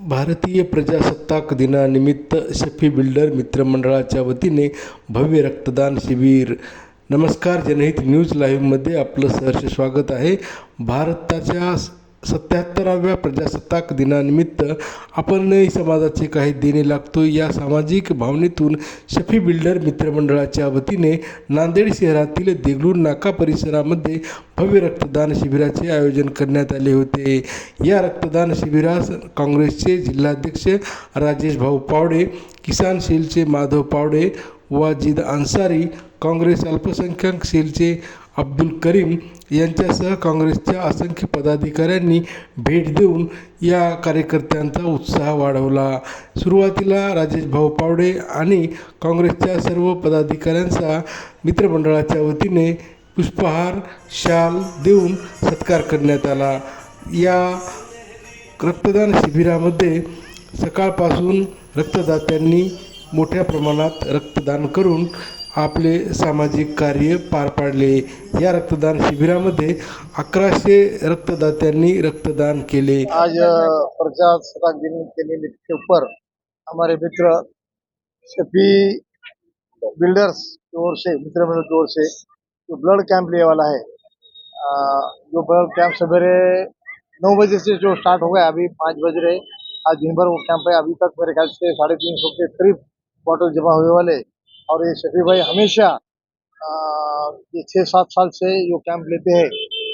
भारतीय प्रजासत्ताक दिनानिमित्त शफी बिल्डर मित्रमंडळाच्या वतीने भव्य रक्तदान शिबिर. नमस्कार जनहित न्यूज लाईव्हमध्ये आपलं सहर्ष स्वागत आहे. भारताच्या सत्याहत्तराव्या प्रजासत्ताक दिनानिमित्त आपणही समाजाचे काही देणे लागतो या सामाजिक भावनेतून शफी बिल्डर मित्रमंडळाच्या वतीने नांदेड शहरातील देगलूर नाका परिसरामध्ये भव्य रक्तदान शिबिराचे आयोजन करण्यात आले होते. या रक्तदान शिबिरास काँग्रेसचे जिल्हाध्यक्ष राजेश भाऊ पावडे किसान सेलचे माधव पावडे वाजिद अन्सारी काँग्रेस अल्पसंख्याक सेलचे अब्दुल करीम यांच्यासह काँग्रेसच्या असंख्य पदाधिकाऱ्यांनी भेट देऊन या कार्यकर्त्यांचा उत्साह वाढवला. सुरुवातीला राजेश भाऊ पावडे आणि काँग्रेसच्या सर्व पदाधिकाऱ्यांचा मित्रमंडळाच्या वतीने पुष्पहार शाल देऊन सत्कार करण्यात आला. या रक्तदान शिबिरामध्ये सकाळपासून रक्तदात्यांनी मोठ्या प्रमाणात रक्तदान करून आपले सामाजिक कार्य पार पाडले. या रक्तदान शिबिरामध्ये अकराशे रक्तदात्यांनी रक्तदान केले. आज प्रजासत्ताक दिन के निमित्त ऊपर हमारे मित्र शफी बिल्डर्स की ओर से मित्र मंडल की ओर से जो ब्लड कैंप लेने वाला है अ, जो ब्लड कैंप सवेरे नौ बजे से जो स्टार्ट हो गया अभी पाँच बज रहे आज दिन भर वो कैंप है। अभी तक मेरे ख्याल से साढ़े तीन सौ के करीब बॉटल जमा हुए वाले और ये शफी भाई हमेशा ये छः सात साल से जो कैंप लेते हैं।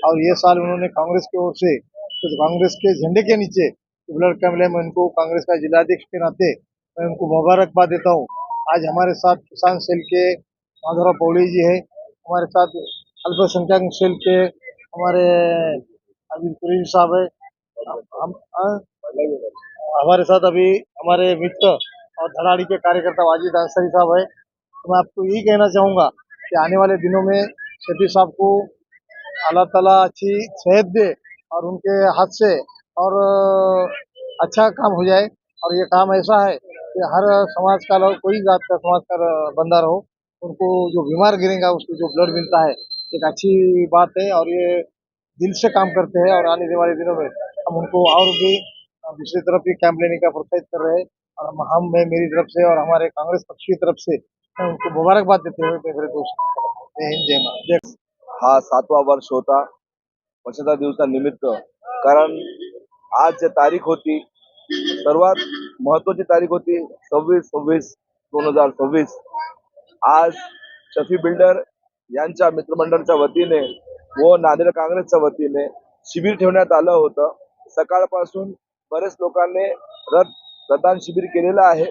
और ये साल उन्होंने कांग्रेस की ओर से तो कांग्रेस के झंडे के नीचे ब्लड कैंप लिया मैं उनको कांग्रेस का जिलाध्यक्ष के नाते मैं उनको मुबारकबाद देता हूँ। आज हमारे साथ किसान सेल के माधवराव पौड़ी जी है, हमारे साथ अल्पसंख्यक सेल के हमारे अजीत कुरेशी साहब है। हम- हमारे साथ अभी हमारे मित्र और धड़ाड़ी के कार्यकर्ता वाजिद अंसारी साहब है। तो मैं आपको यही कहना चाहूँगा कि आने वाले दिनों में शफी साहब को अल्लाह ताला अच्छी सेहत दे और उनके हाथ से और अच्छा काम हो जाए। और ये काम ऐसा है कि हर समाज का लोग कोई जात का समाज का बंदा रहो, उनको जो बीमार गिरेगा, उसको जो ब्लड मिलता है, एक अच्छी बात है और ये दिल से काम करते हैं। और आने वाले दिनों में हम उनको और भी दूसरी तरफ़ भी कैंप लेने का प्रोत्साहित कर रहे हैं। और हम मैं मेरी तरफ़ से और हमारे कांग्रेस पक्ष की तरफ़ से उनको मुबारकबाद देते हुए मैं मेरे दोस्त हा सातवा वर्ष होता वर्षाचा दिवसानिमित्त कारण आज जे तारीख होती सर्वात महत्वाची तारीख होती सव्वीस सव्वीस दोन हजार सव्वीस. आज शफी बिल्डर यांच्या मित्रमंडळाच्या वतीने व नांदेड काँग्रेसच्या वतीने शिबिर ठेवण्यात आलं होतं. सकाळपासून बरेच लोकांनी रथ रथदान शिबिर केलेलं आहे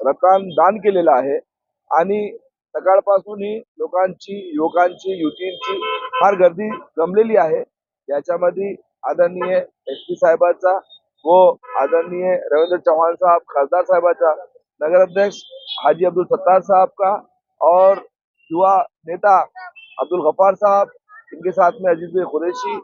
रथदान दान केलेलं आहे. आणि सकाळपासून ही लोकांची युवकांची युतींची फार गर्दी जमलेली आहे. याच्यामध्ये आदरणीय एस पी साहेबांचा व आदरणीय रवींद्र चव्हाण साहब खासदार साहेबाचा नगराध्यक्ष हाजी अब्दुल सत्तार साहब का और युवा नेता अब्दुल गफार साहब इनके साथ में अजीत भाई कुरेशी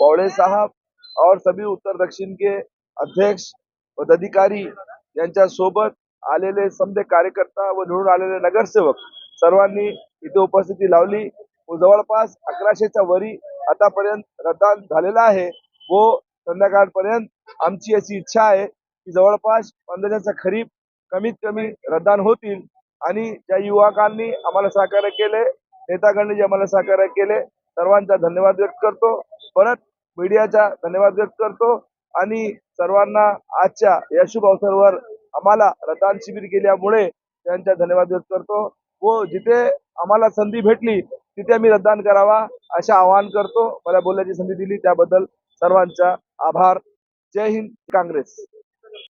पौड़े साहब और सभी उत्तर दक्षिण के अध्यक्ष पदाधिकारी यांच्या सोबत आलेले समजे कार्यकर्ता व निवडून आलेले नगरसेवक सर्वांनी इथे उपस्थिती लावली. व जवळपास अकराशेच्या वरी आतापर्यंत रद्दान झालेला आहे व संध्याकाळपर्यंत आमची अशी इच्छा आहे की जवळपास पंधराच्या खरीप कमीत कमी रद्दान होतील. आणि ज्या युवकांनी आम्हाला सहकार्य केले नेतागणांनी जे आम्हाला सहकार्य केले सर्वांचा धन्यवाद व्यक्त करतो. परत मीडियाचा धन्यवाद व्यक्त करतो. आणि सर्वांना आजच्या या शुभ अवसरवर आम्हाला रदान शिबिर केल्यामुळे त्यांचा धन्यवाद व्यक्त करतो. व जिथे आम्हाला संधी भेटली तिथे आम्ही रद्दान करावा असे आवाहन करतो. मला बोलण्याची संधी दिली त्याबद्दल सर्वांचा आभार. जय हिंद काँग्रेस.